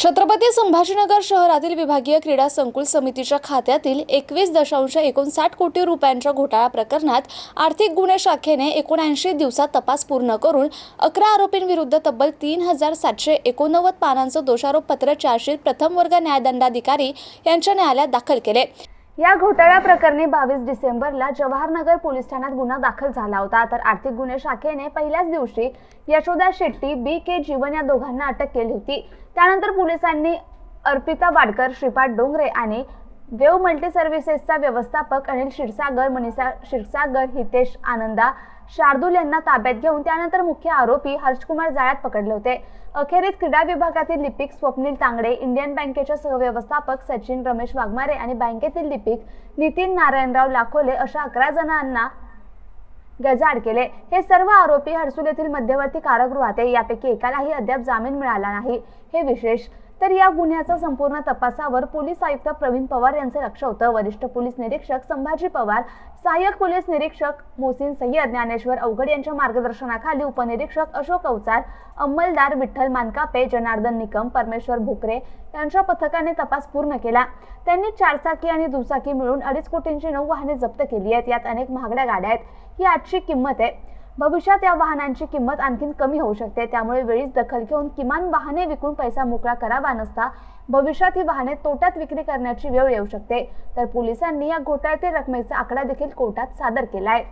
छत्रपती संभाजीनगर शहरातील विभागीय क्रीडा संकुल समितीच्या खात्यातील एकवीस दशांश एकोणसाठ कोटी रुपयांच्या घोटाळा प्रकरणात आर्थिक गुन्हे शाखेने एकोणऐंशी दिवसात तपास पूर्ण करून अकरा आरोपींविरुद्ध तब्बल तीन हजार सातशे एकोणनव्वद पानांचं दोषारोपपत्र चार्जशीट प्रथम वर्ग न्यायदंडाधिकारी यांच्या न्यायालयात दाखल केले. या घोटाळ्या प्रकरणी बावीस डिसेंबरला जवाहरनगर पोलीस ठाण्यात गुन्हा दाखल झाला होता. तर आर्थिक गुन्हे शाखेने पहिल्याच दिवशी यशोदा शेट्टी बी के जीवन या दोघांना अटक केली होती. त्यानंतर पोलिसांनी अर्पिता वाडकर श्रीपाद डोंगरे आणि वेव मल्टी सर्व्हिसेसचा व्यवस्थापक अनिल क्षीरसागर मनीषा क्षीरसागर हितेश आनंदा शार्दूल यांना ताब्यात घेऊन त्यानंतर मुख्य आरोपी हर्षकुमार जाळ्यात पकडले होते. अखेरीस क्रीडा विभागातील लिपिक स्वप्नील तांगडे इंडियन बँकेचे सहव्यवस्थापक सचिन रमेश वाघमारे आणि बँकेतील लिपिक नितीन नारायणराव लाखोले अशा अकरा जणांना गजाड केले. हे सर्व आरोपी हर्सुल येथील मध्यवर्ती कारागृहात आहे. यापैकी एकालाही अद्याप जामीन मिळाला नाही. हे विशेष तर या गुन्ह्याचा संपूर्ण तपासावर पोलीस आयुक्त प्रवीण पवार यांचं लक्ष होतं. वरिष्ठ पोलीस निरीक्षक संभाजी पवार सहाय्यक पोलीस निरीक्षक मोहसिन सय्यद ज्ञानेश्वर अवघड यांच्या मार्गदर्शनाखाली उपनिरीक्षक अशोक अवचार अंमलदार विठ्ठल मानकापे जनार्दन निकम परमेश्वर भोकरे यांच्या पथकाने तपास पूर्ण केला. त्यांनी चारचाकी आणि दुचाकी मिळून अडीच कोटींची नऊ वाहने जप्त केली आहेत. यात अनेक महागड्या गाड्या आहेत. ही आजची किंमत आहे. भविष्यात या वाहनांची किंमत आणखीन कमी होऊ शकते. त्यामुळे वेळीच दखल घेऊन किमान वाहने विकून पैसा मोकळा करावा नसता भविष्यात ही वाहने तोट्यात विक्री करण्याची वेळ येऊ शकते. तर पोलिसांनी या घोटाळ्यातील रकमेचा आकडा देखील कोर्टात सादर केलाय.